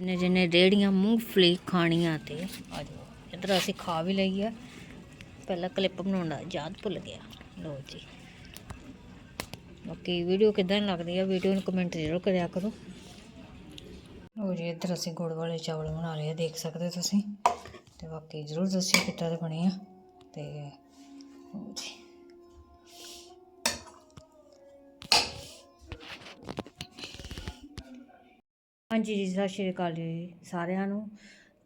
ਜਿੰਨੇ ਜਿੰਨੇ ਰੇੜੀਆਂ ਮੂੰਗਫਲੀ ਖਾਣੀਆਂ ਤੇ ਆ ਜਾਓ। ਇੱਧਰ ਅਸੀਂ ਖਾ ਵੀ ਲਈ ਆ। ਪਹਿਲਾਂ ਕਲਿੱਪ ਬਣਾਉਣਾ ਯਾਦ ਭੁੱਲ ਗਿਆ। ਲੋ ਜੀ। ਬਾਕੀ ਵੀਡੀਓ ਕਿਦਾਂ ਲੱਗਦੀ ਆ ਵੀਡੀਓ ਨੂੰ ਕਮੈਂਟ ਜ਼ਰੂਰ ਕਰਿਆ ਕਰੋ। ਲੋ ਜੀ, ਇੱਧਰ ਅਸੀਂ ਗੁੜ ਵਾਲੇ ਚਾਵਲ ਬਣਾ ਲਏ ਆ, ਦੇਖ ਸਕਦੇ ਹੋ ਤੁਸੀਂ। ਤੇ ਬਾਕੀ ਜ਼ਰੂਰ ਦੱਸਿਓ ਕਿੱਦਾਂ ਦੇ ਬਣੇ ਆ। ਤੇ ਲਓ ਜੀ। ਹਾਂਜੀ ਜੀ, ਸਤਿ ਸ਼੍ਰੀ ਅਕਾਲ ਜੀ ਸਾਰਿਆਂ ਨੂੰ।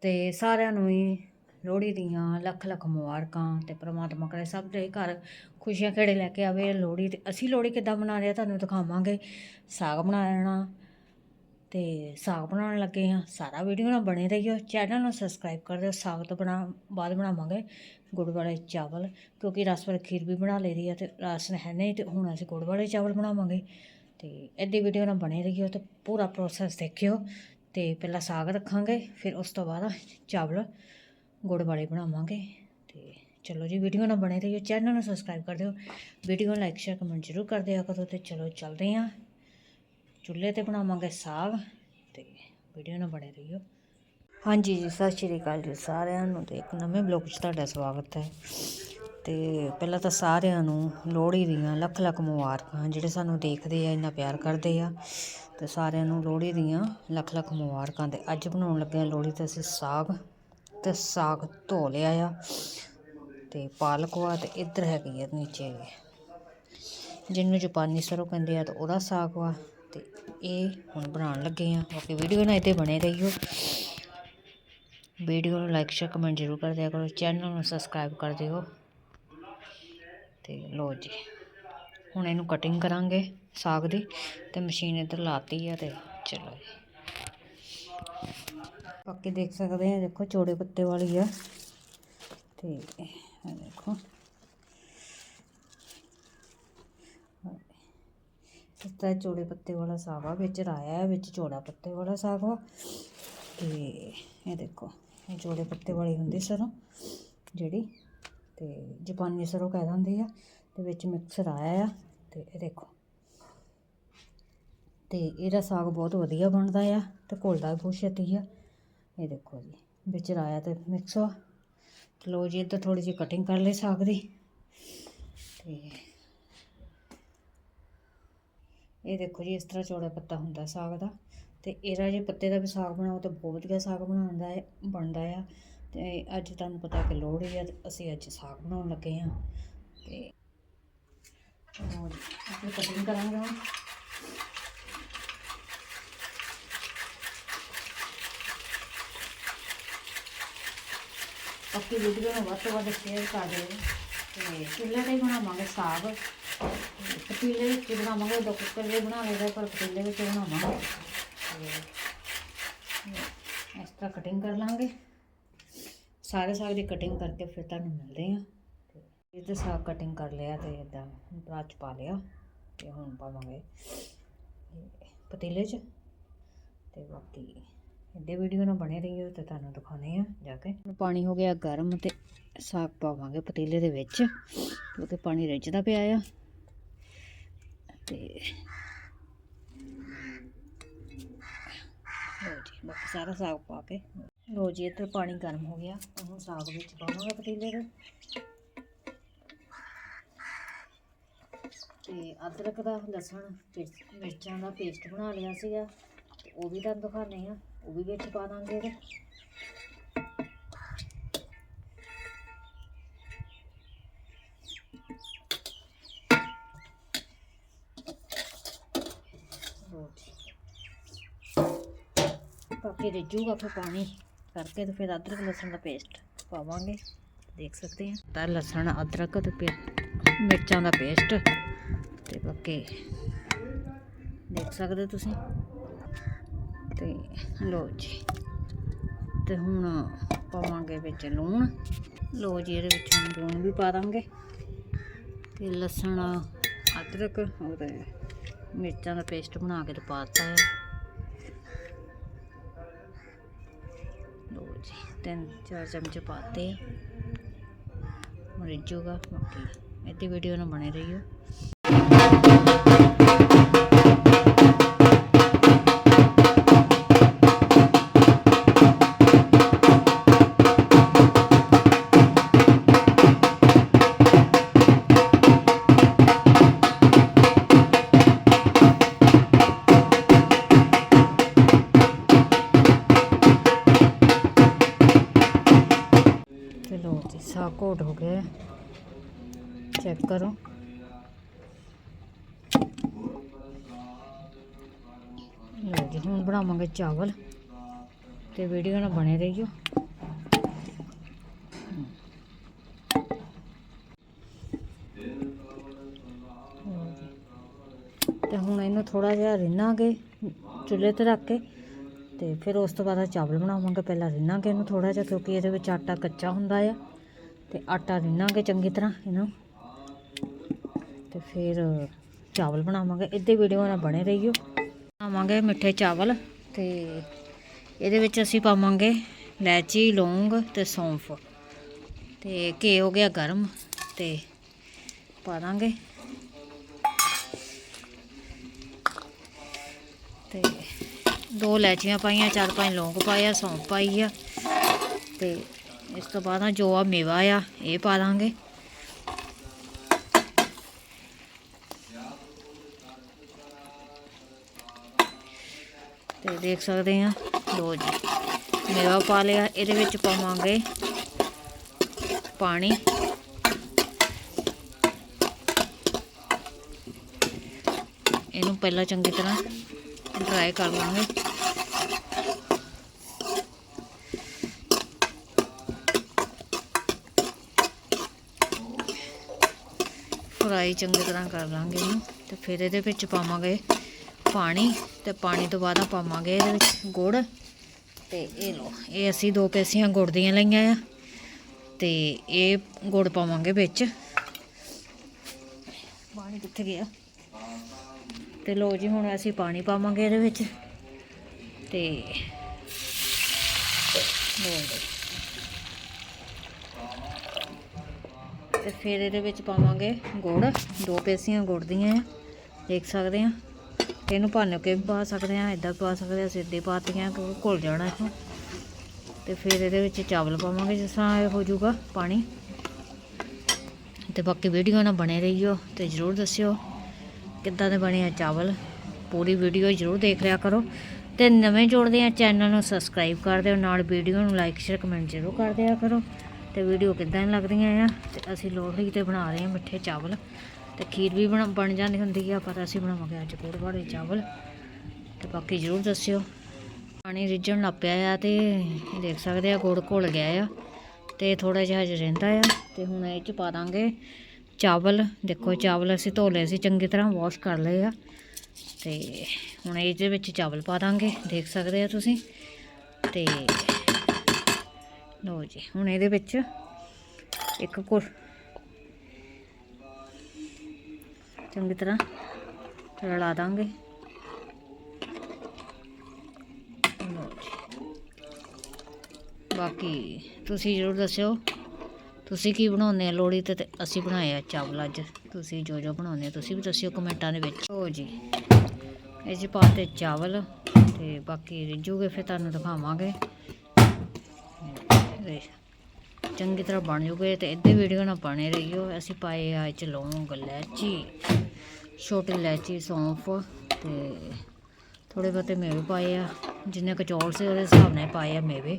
ਤੇ ਸਾਰਿਆਂ ਨੂੰ ਹੀ ਲੋਹੜੀ ਦੀਆਂ ਲੱਖ ਲੱਖ ਮੁਬਾਰਕਾਂ ਤੇ ਪ੍ਰਮਾਤਮਾ ਕਰੇ ਸਭ ਦੇ ਘਰ ਖੁਸ਼ੀਆਂ ਖੇੜੇ ਲੈ ਕੇ ਆਵੇ ਲੋਹੜੀ ਤੇ। ਅਸੀਂ ਲੋਹੜੀ ਕਿੱਦਾਂ ਬਣਾ ਰਹੇ ਆ ਤੁਹਾਨੂੰ ਦਿਖਾਵਾਂਗੇ। ਸਾਗ ਬਣਾਉਣਾ ਤੇ ਸਾਗ ਬਣਾਉਣ ਲੱਗੇ ਆ ਸਾਰਾ ਵੀਡੀਓ ਨਾਲ ਬਣੇ ਰਹੀਓ। ਚੈਨਲ ਨੂੰ ਸਬਸਕ੍ਰਾਈਬ ਕਰ ਦਿਓ। ਸਾਗ ਤੋਂ ਬਣਾ ਬਾਅਦ ਬਣਾਵਾਂਗੇ ਗੁੜ ਵਾਲੇ ਚਾਵਲ ਕਿਉਂਕਿ ਰਸ ਵਾਲੀ ਖੀਰ ਵੀ ਬਣਾ ਲਈ ਦੀ ਆ ਤੇ ਰਸ ਹੈ ਨਹੀਂ ਤੇ ਹੁਣ ਅਸੀਂ ਗੁੜ ਵਾਲੇ ਚਾਵਲ ਬਣਾਵਾਂਗੇ। ਤੇ ਇੱਦੀ ਵੀਡੀਓ ਨਾਲ ਬਣੇ ਰਹੀਓ ਤੇ ਪੂਰਾ ਪ੍ਰੋਸੈਸ ਦੇਖਿਓ। ਤੇ ਪਹਿਲਾਂ ਸਾਗ ਰੱਖਾਂਗੇ, ਫਿਰ ਉਸ ਤੋਂ ਬਾਅਦ ਚਾਵਲ ਗੁੜ ਵਾਲੇ ਬਣਾਵਾਂਗੇ। ਤੇ ਚਲੋ ਜੀ ਵੀਡੀਓ ਨਾਲ ਬਣੇ ਰਹੀਓ ਚੈਨਲ ਨੂੰ ਸਬਸਕ੍ਰਾਈਬ ਕਰ ਦਿਓ। ਵੀਡੀਓ ਨੂੰ ਲਾਈਕ ਸ਼ੇਅਰ ਕਮੈਂਟ ਜ਼ਰੂਰ ਕਰ ਦਿਆ ਕਰੋ ਤੇ ਚਲੋ ਚੱਲਦੇ ਹਾਂ ਚੁੱਲ੍ਹੇ ਤੇ ਬਣਾਵਾਂਗੇ ਸਾਗ ਤੇ ਵੀਡੀਓ ਨਾਲ ਬਣੇ ਰਹੀਓ। ਹਾਂਜੀ ਜੀ, ਸਤਿ ਸ਼੍ਰੀ ਅਕਾਲ ਜੀ ਸਾਰਿਆਂ ਨੂੰ ਤੇ ਇੱਕ ਨਵੇਂ ਬਲੌਗ 'ਚ ਤੁਹਾਡਾ ਸਵਾਗਤ ਹੈ। ਅਤੇ ਪਹਿਲਾਂ ਤਾਂ ਸਾਰਿਆਂ ਨੂੰ ਲੋਹੜੀ ਦੀਆਂ ਲੱਖ ਲੱਖ ਮੁਬਾਰਕਾਂ ਜਿਹੜੇ ਸਾਨੂੰ ਦੇਖਦੇ ਆ, ਇੰਨਾ ਪਿਆਰ ਕਰਦੇ ਆ ਅਤੇ ਸਾਰਿਆਂ ਨੂੰ ਲੋਹੜੀ ਦੀਆਂ ਲੱਖ ਲੱਖ ਮੁਬਾਰਕਾਂ ਅਤੇ ਅੱਜ ਬਣਾਉਣ ਲੱਗੇ ਹਾਂ ਲੋਹੜੀ ਤੇ ਅਸੀਂ ਸਾਗ ਅਤੇ ਸਾਗ ਧੋ ਲਿਆ ਆ ਅਤੇ ਪਾਲਕ ਵਾ ਅਤੇ ਇੱਧਰ ਹੈਗੀ ਆ ਨੀਚੇ ਜਿਹਨੂੰ ਜਪਾਨੀ ਸਰੋਂ ਕਹਿੰਦੇ ਆ ਤਾਂ ਉਹਦਾ ਸਾਗ ਵਾ ਅਤੇ ਇਹ ਹੁਣ ਬਣਾਉਣ ਲੱਗੇ ਆ। ਬਾਕੀ ਵੀਡੀਓ ਨਾਲ ਇੱਥੇ ਬਣੇ ਰਹੀਓ। ਵੀਡੀਓ ਨੂੰ ਲਾਈਕ ਸ਼ੇਅਰ ਕਮੈਂਟ ਜ਼ਰੂਰ ਕਰ ਦਿਆ ਕਰੋ। ਚੈਨਲ ਨੂੰ ਸਬਸਕ੍ਰਾਈਬ ਕਰ ਦਿਓ। ਤੇ ਲੋ ਜੀ। ਹੁਣ ਇਹਨੂੰ ਕਟਿੰਗ ਕਰਾਂਗੇ ਸਾਗ ਦੀ ਤੇ ਮਸ਼ੀਨ ਇੱਧਰ ਲਾਤੀ ਆ ਤੇ ਚਲੋ ਜੀ। ਬਾਕੀ ਦੇਖ ਸਕਦੇ ਆ, ਦੇਖੋ ਚੌੜੇ ਪੱਤੇ ਵਾਲੀ ਆ। ਤੇ ਦੇਖੋ। ਇਸ ਤਰ੍ਹਾਂ ਚੌੜੇ ਪੱਤੇ ਵਾਲਾ ਸਾਗ ਆ, ਵਿੱਚ ਰਾਇਆ ਵਿੱਚ ਚੌੜਾ ਪੱਤੇ ਵਾਲਾ ਸਾਗ ਵਾ ਤੇ ਇਹ ਦੇਖੋ, ਇਹ ਚੌੜੇ ਪੱਤੇ ਵਾਲੀ ਹੁੰਦੀ ਸਰੋਂ, ਜਿਹੜੀ ਤੇ ਜਾਪਾਨੀ ਸਰੋਂ ਕਹਿ ਦਿੰਦੇ ਆ, ਤੇ ਵਿੱਚ ਮਿਕਸ ਰਾਇਆ ਆ, ਤੇ ਇਹ ਦੇਖੋ। ਤੇ ਇਹਦਾ ਸਾਗ ਬਹੁਤ ਵਧੀਆ ਬਣਦਾ ਆ, ਤੇ ਘੁਲਦਾ ਵੀ ਬਹੁਤ ਛੇਤੀ ਆ। ਇਹ ਦੇਖੋ ਜੀ, ਵਿੱਚ ਰਾਇਆ ਤੇ ਮਿਕਸ ਆ। ਲੋ ਜੀ, ਇੱਧਰ ਥੋੜੀ ਜਿਹੀ ਕਟਿੰਗ ਕਰ ਲਈ ਸਾਗ ਦੀ। ਤੇ ਇਹ ਦੇਖੋ ਜੀ, ਇਸ ਤਰ੍ਹਾਂ ਚੌੜਾ ਪੱਤਾ ਹੁੰਦਾ ਸਾਗ ਦਾ। ਤੇ ਇਹਦਾ ਜੇ ਪੱਤੇ ਦਾ ਵੀ ਸਾਗ ਬਣਾਓ, ਤਾਂ ਬਹੁਤ ਵਧੀਆ ਸਾਗ ਬਣਾਉਂਦਾ ਹੈ, ਬਣਦਾ ਆ। ਅਤੇ ਅੱਜ ਤੁਹਾਨੂੰ ਪਤਾ ਕਿ ਲੋਹੜੀ ਹੈ ਤੇ ਅਸੀਂ ਅੱਜ ਸਾਗ ਬਣਾਉਣ ਲੱਗੇ ਹਾਂ ਅਤੇ ਹੋਰ ਅਸੀਂ ਕਟਿੰਗ ਕਰਾਂਗੇ ਹੁਣ। ਬਾਕੀ ਵੀਡੀਓ ਨੂੰ ਵੱਧ ਤੋਂ ਵੱਧ ਸ਼ੇਅਰ ਕਰ ਦਿਓ ਤੇ ਚੁੱਲ੍ਹੇ ਤੇ ਹੀ ਬਣਾਵਾਂਗੇ ਸਾਗ। ਪਤੀਲੇ ਵਿੱਚ ਬਣਾਵਾਂਗੇ, ਦੋ ਕੁੱਕਰ ਦੇ ਬਣਾ ਲਈਦਾ ਪਰ ਪਤੀਲੇ ਵਿੱਚ ਬਣਾਵਾਂਗੇ। ਤੇ ਇਸ ਤਰ੍ਹਾਂ ਕਟਿੰਗ ਕਰ ਲਾਂਗੇ। ਸਾਰੇ ਸਾਗ ਦੀ ਕਟਿੰਗ ਕਰਕੇ ਫਿਰ ਤੁਹਾਨੂੰ ਮਿਲਦੇ ਆ ਤੇ ਇਹ ਤੇ ਸਾਗ ਕਟਿੰਗ ਕਰ ਲਿਆ ਤੇ ਇਦਾਂ ਬਾਅਦ ਚ ਪਾ ਲਿਆ ਤੇ ਹੁਣ ਪਾਵਾਂਗੇ ਪਤੀਲੇ 'ਚ ਤੇ ਬਾਕੀ ਇਹਦੇ ਵੀਡੀਓ ਨਾਲ ਬਣੇ ਰਹੀਓ ਤੇ ਤੁਹਾਨੂੰ ਦਿਖਾਉਣੇ ਆ ਜਾ ਕੇ। ਪਾਣੀ ਹੋ ਗਿਆ ਗਰਮ ਤੇ ਸਾਗ ਪਾਵਾਂਗੇ ਪਤੀਲੇ ਦੇ ਵਿੱਚ ਕਿਉਂਕਿ ਪਾਣੀ ਰਿੱਝਦਾ ਪਿਆ ਆ। ਤੇ ਲੋ ਜੀ, ਬਾਕੀ ਸਾਰਾ ਸਾਗ ਪਾ ਕੇ ਲੋ ਜੀ ਇੱਧਰ ਪਾਣੀ ਗਰਮ ਹੋ ਗਿਆ। ਹੁਣ ਸਾਗ ਵਿੱਚ ਪਾਵਾਂਗੇ ਪਤੀਲੇ ਦੇ ਤੇ ਅਦਰਕ ਦਾ ਲਸਣ ਤੇ ਮਿਰਚਾਂ ਦਾ ਪੇਸਟ ਬਣਾ ਲਿਆ ਸੀਗਾ। ਤੇ ਉਹ ਵੀ ਤੁਹਾਨੂੰ ਦਿਖਾਉਂਦੇ ਆ ਉਹ ਵੀ ਵਿੱਚ ਪਾ ਦਾਂਗੇ ਇਹਦੇ। ਬਾਕੀ ਰਿੱਝੂਗਾ ਫਿਰ ਪਾਣੀ। ਕਰਕੇ ਤੇ ਫਿਰ ਅਦਰਕ, ਲਸਣ ਦਾ ਪੇਸਟ ਪਾਵਾਂਗੇ। ਦੇਖ ਸਕਦੇ ਹਾਂ ਤਾਂ ਲਸਣ, ਅਦਰਕ ਤੇ ਫਿਰ ਮਿਰਚਾਂ ਦਾ ਪੇਸਟ ਤੇ ਬਾਕੀ ਦੇਖ ਸਕਦੇ ਹੋ ਤੁਸੀਂ? ਤੇ ਲੋ ਜੀ। ਤੇ ਹੁਣ ਪਾਵਾਂਗੇ ਵਿੱਚ ਲੂਣ। ਲੋ ਜੀ, ਇਹਦੇ ਵਿੱਚ ਹੁਣ ਲੂਣ ਵੀ ਪਾ ਦਾਂਗੇ। ਤੇ ਲਸਣ, ਅਦਰਕ ਔਰ ਮਿਰਚਾਂ ਦਾ ਪੇਸਟ ਬਣਾ ਕੇ ਤੇ ਪਾ ਦਿੱਤਾ ਹੈ ਤਿੰਨ ਚਾਰ ਚਮਚੇ ਪਾਤੇ। ਰਿੱਝੂਗਾ। ਬਾਕੀ ਇਹਦੀ ਵੀਡੀਓ ਨੂੰ ਬਣੇ ਰਹੀਓ। ਚਾਹ ਘੋਟ ਹੋ ਗਏ ਚੈੱਕ ਕਰੋ। ਲਓ ਜੀ, ਹੁਣ ਬਣਾਵਾਂਗੇ ਚਾਵਲ ਤੇ ਵੀਡੀਓ ਨਾਲ ਬਣੇ ਰਹੀਓ। ਲਓ ਤੇ ਹੁਣ ਇਹਨੂੰ ਥੋੜਾ ਜਿਹਾ ਰਿੰਨਾਂਗੇ, ਚੁੱਲ੍ਹੇ ਤੇ ਰੱਖ ਕੇ ਤੇ ਫਿਰ ਉਸ ਤੋਂ ਬਾਅਦ ਚਾਵਲ ਬਣਾਵਾਂਗੇ। ਪਹਿਲਾਂ ਰਿੰਨਾਂਗੇ ਇਹਨੂੰ ਥੋੜਾ ਜਿਹਾ ਕਿਉਂਕਿ ਇਹਦੇ ਵਿੱਚ ਆਟਾ ਕੱਚਾ ਹੁੰਦਾ ਆ। ਤੇ ਆਟਾ ਰਿੰਨਾਂਗੇ ਚੰਗੀ ਤਰ੍ਹਾਂ ਇਹਨੂੰ। ਤੇ ਫਿਰ ਚਾਵਲ ਬਣਾਵਾਂਗੇ। ਇੱਦੇ ਵੀਡੀਓ ਨਾਲ ਬਣੇ ਰਹੀਓ। ਬਣਾਵਾਂਗੇ ਮਿੱਠੇ ਚਾਵਲ ਤੇ ਇਹਦੇ ਵਿੱਚ ਅਸੀਂ ਪਾਵਾਂਗੇ ਇਲਾਇਚੀ, ਲੌਂਗ ਤੇ ਸੌਂਫ। ਤੇ ਘੇ ਹੋ ਗਿਆ ਗਰਮ ਤੇ ਪਾ ਦਾਂਗੇ। ਤੇ ਦੋ ਇਲਾਇਚੀਆਂ ਪਾਈਆਂ, ਚਾਰ ਪੰਜ ਲੌਂਗ ਪਾਇਆ, ਸੌਂਫ ਪਾਈ ਆ ਤੇ ਇਸ ਤੋਂ ਬਾਅਦ ਆ ਜੋ ਆ ਮੇਵਾ ਆ, ਇਹ ਪਾ ਦਾਂਗੇ ਤੇ ਦੇਖ ਸਕਦੇ ਆ, ਲੋ ਜੀ, ਮੇਵਾ ਪਾ ਲਿਆ, ਇਹਦੇ ਵਿੱਚ ਪਾਵਾਂਗੇ ਪਾਣੀ। ਇਹਨੂੰ ਪਹਿਲਾਂ ਚੰਗੀ ਤਰ੍ਹਾਂ ਡਰਾਈ ਕਰ ਲਾਂਗੇ। ਫਰਾਈ ਚੰਗੀ ਤਰ੍ਹਾਂ ਕਰ ਲਾਂਗੇ ਇਹਨੂੰ ਤੇ ਫਿਰ ਇਹਦੇ ਵਿੱਚ ਪਾਵਾਂਗੇ ਪਾਣੀ ਤੇ ਪਾਣੀ ਤੋਂ ਬਾਅਦ ਪਾਵਾਂਗੇ ਇਹਦੇ ਵਿੱਚ ਗੁੜ ਤੇ ਇਹ ਲੋ ਇਹ ਅਸੀਂ ਦੋ ਪੈਸੀਆਂ ਗੁੜ ਦੀਆਂ ਲਈਆਂ ਆ ਤੇ ਇਹ ਗੁੜ ਪਾਵਾਂਗੇ ਵਿੱਚ ਪਾਣੀ ਕਿੱਥੇ ਗਿਆ ਤੇ ਲੋ ਜੀ, ਹੁਣ ਅਸੀਂ ਪਾਣੀ ਪਾਵਾਂਗੇ ਇਹਦੇ ਵਿੱਚ ਤੇ ਲਓ ਜੀ। ਤੇ ਫਿਰ ਇਹਦੇ ਵਿੱਚ ਪਾਵਾਂਗੇ ਗੁੜ। ਦੋ ਪੇਸੀਆਂ ਗੁੜ ਦੀਆਂ ਆ, ਦੇਖ ਸਕਦੇ ਆ। ਇਹਨੂੰ ਭੰਨ ਕੇ ਵੀ ਪਾ ਸਕਦੇ ਆ ਇਦਾਂ ਪਾ ਸਕਦੇ ਆ, ਸਿੱਧੇ ਪਾਤੀਆਂ ਕਿਉਂਕਿ ਘੁਲ ਜਾਣਾ ਇਹਨੂੰ ਤੇ ਫਿਰ ਇਹਦੇ ਵਿੱਚ ਚਾਵਲ ਪਾਵਾਂਗੇ, ਜਿਸ ਤਰ੍ਹਾਂ ਇਹ ਹੋ ਜਾਊਗਾ ਪਾਣੀ। ਤੇ ਬਾਕੀ ਵੀਡੀਓ ਨਾਲ ਬਣੇ ਰਹੀਓ ਤੇ ਜਰੂਰ ਦੱਸਿਓ ਕਿੱਦਾਂ ਦੇ ਬਣੇ ਆ ਚਾਵਲ। ਪੂਰੀ ਵੀਡੀਓ ਜਰੂਰ ਦੇਖ ਲਿਆ ਕਰੋ। ਤੇ ਨਵੇਂ ਜੁੜਦੇ ਆ ਚੈਨਲ ਨੂੰ ਸਬਸਕ੍ਰਾਈਬ ਕਰ ਦਿਓ, ਨਾਲ ਵੀਡੀਓ ਨੂੰ ਲਾਈਕ, ਸ਼ੇਅਰ, ਕਮੈਂਟ ਜਰੂਰ ਕਰ ਦਿਆ ਕਰੋ। ਤੇ ਵੀਡੀਓ ਕਿੱਦਾਂ ਦੀ ਲੱਗਦੀਆਂ ਆ? ਤੇ ਅਸੀਂ ਲੋਹੜੀ ਤੇ ਬਣਾ ਰਹੇ ਹਾਂ ਮਿੱਠੇ ਚਾਵਲ। ਤੇ ਖੀਰ ਵੀ ਬਣ ਬਣ ਜਾਂਦੀ ਹੁੰਦੀ ਆ, ਪਰ ਅਸੀਂ ਬਣਾਵਾਂਗੇ ਅੱਜ ਗੁੜ ਵਾਲੇ ਚਾਵਲ। ਤੇ ਬਾਕੀ ਜਰੂਰ ਦੱਸਿਓ। ਪਾਣੀ ਰਿੱਝਣ ਲੱਗ ਪਿਆ ਆ ਤੇ ਦੇਖ ਸਕਦੇ ਆ ਗੁੜ ਘੁਲ ਗਿਆ ਆ। ਤੇ ਥੋੜਾ ਜਿਹਾ ਹਜੇ ਰਹਿੰਦਾ ਆ। ਤੇ ਹੁਣ ਇਹ ਚ ਪਾ ਦਾਂਗੇ ਚਾਵਲ। ਦੇਖੋ ਚਾਵਲ ਅਸੀਂ ਧੋ ਲਏ ਸੀ, ਚੰਗੀ ਤਰ੍ਹਾਂ ਵਾਸ਼ ਕਰ ਲਏ ਆ। ਤੇ ਹੁਣ ਇਹਦੇ ਵਿੱਚ ਚਾਵਲ ਪਾ ਦਾਂਗੇ। ਦੇਖ ਸਕਦੇ ਆ ਤੁਸੀਂ। ਤੇ ਲਓ ਜੀ, ਹੁਣ ਇਹਦੇ ਵਿੱਚ ਇੱਕ ਕੁ ਚੰਗੀ ਤਰ੍ਹਾਂ ਰਲਾ ਦਾਂਗੇ। ਬਾਕੀ ਤੁਸੀਂ ਜ਼ਰੂਰ ਦੱਸਿਓ, ਤੁਸੀਂ ਕੀ ਬਣਾਉਂਦੇ ਆ ਲੋਹੜੀ ਤੇ ਤੇ ਅਸੀਂ ਬਣਾਏ ਆ ਚਾਵਲ ਅੱਜ। ਤੁਸੀਂ ਜੋ ਜੋ ਬਣਾਉਂਦੇ ਤੁਸੀਂ ਵੀ ਦੱਸਿਓ ਕਮੈਂਟਾਂ ਦੇ ਵਿੱਚ। ਹੋ ਜੀ, ਇਹ 'ਚ ਪਾਤੇ ਚਾਵਲ ਤੇ ਬਾਕੀ ਰਿੱਝੂਗੇ ਫਿਰ ਤੁਹਾਨੂੰ ਦਿਖਾਵਾਂਗੇ। ਤੇ ਚੰਗੀ ਤਰ੍ਹਾਂ ਬਣ ਜੂਗੇ ਤੇ ਇੱਦੇ ਵੀਡੀਓ ਨਾਲ ਬਣੇ ਰਹੀਓ। ਅਸੀਂ ਪਾਏ ਆ ਇਹ 'ਚ ਲੌਂਗ ਇਲਾਇਚੀ ਛੋਟੀ ਇਲਾਇਚੀ ਸੌਂਫ ਤੇ ਥੋੜੇ ਬਹੁਤੇ ਮੇਵੇ ਪਾਏ ਆ। ਜਿੰਨੇ ਕੁ ਸੀ ਉਹਦੇ ਹਿਸਾਬ ਨਾਲ ਪਾਏ ਆ ਮੇਵੇ।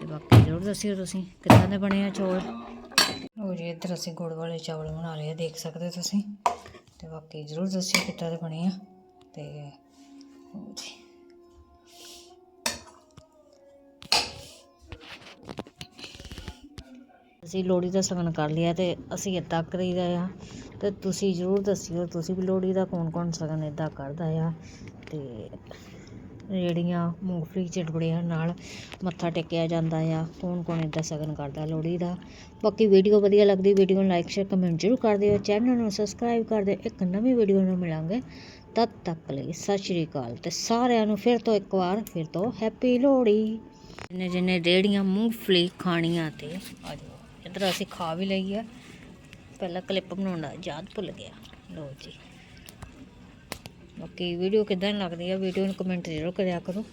ਤੇ ਬਾਕੀ ਜ਼ਰੂਰ ਦੱਸਿਓ ਤੁਸੀਂ, ਕਿੱਦਾਂ ਦੇ ਬਣੇ ਆ ਚੌਲ? ਲਓ ਜੀ, ਇੱਧਰ ਅਸੀਂ ਗੁੜ ਵਾਲੇ ਚਾਵਲ ਬਣਾ ਲਏ ਆ, ਦੇਖ ਸਕਦੇ ਹੋ ਤੁਸੀਂ। ਤੇ ਬਾਕੀ ਜ਼ਰੂਰ ਦੱਸਿਓ ਕਿੱਦਾਂ ਦੇ ਬਣੇ ਆ। ਤੇ ਜੀ। ਅਸੀਂ ਲੋਹੜੀ ਦਾ ਸਗਨ ਕਰ ਲਿਆ ਅਤੇ ਅਸੀਂ ਇੱਦਾਂ ਕਰੀਦਾ ਆ ਅਤੇ ਤੁਸੀਂ ਜ਼ਰੂਰ ਦੱਸਿਓ, ਤੁਸੀਂ ਵੀ ਲੋਹੜੀ ਦਾ ਕੌਣ ਕੌਣ ਸਗਨ ਇੱਦਾਂ ਕਰਦਾ ਆ ਅਤੇ ਰੇੜੀਆਂ ਮੂੰਗਫਲੀ ਚਟਪੜੀਆਂ ਨਾਲ ਮੱਥਾ ਟੇਕਿਆ ਜਾਂਦਾ ਆ, ਕੌਣ ਕੌਣ ਇੱਦਾਂ ਸਗਨ ਕਰਦਾ ਲੋਹੜੀ ਦਾ। ਬਾਕੀ ਵੀਡੀਓ ਵਧੀਆ ਲੱਗਦੀ, ਵੀਡੀਓ ਨੂੰ ਲਾਈਕ ਸ਼ੇਅਰ ਕਮੈਂਟ ਜ਼ਰੂਰ ਕਰ ਦਿਓ। ਚੈਨਲ ਨੂੰ ਸਬਸਕ੍ਰਾਈਬ ਕਰ ਦਿਓ। ਇੱਕ ਨਵੀਂ ਵੀਡੀਓ ਨਾਲ ਮਿਲਾਂਗੇ। ਤਦ ਤੱਕ ਲਈ ਸਤਿ ਸ਼੍ਰੀ ਅਕਾਲ ਤੇ ਸਾਰਿਆਂ ਨੂੰ ਫਿਰ ਤੋਂ ਇੱਕ ਵਾਰ, ਫਿਰ ਤੋਂ ਹੈਪੀ ਲੋਹੜੀ। ਜਿੰਨੇ ਜਿੰਨੇ ਰੇੜੀਆਂ ਮੂੰਗਫਲੀ ਖਾਣੀਆਂ ਤੇ, ਆ ਇੱਧਰ ਅਸੀਂ ਖਾ ਵੀ ਲਈ ਆ। ਪਹਿਲਾਂ ਕਲਿੱਪ ਬਣਾਉਣਾ ਯਾਦ ਭੁੱਲ ਗਿਆ। ਲਓ ਜੀ। ਬਾਕੀ ਵੀਡੀਓ ਕਿਦਾਂ ਲੱਗਦੀ ਆ ਵੀਡੀਓ ਨੂੰ ਕਮੈਂਟ ਜ਼ਰੂਰ ਕਰਿਆ ਕਰੋ।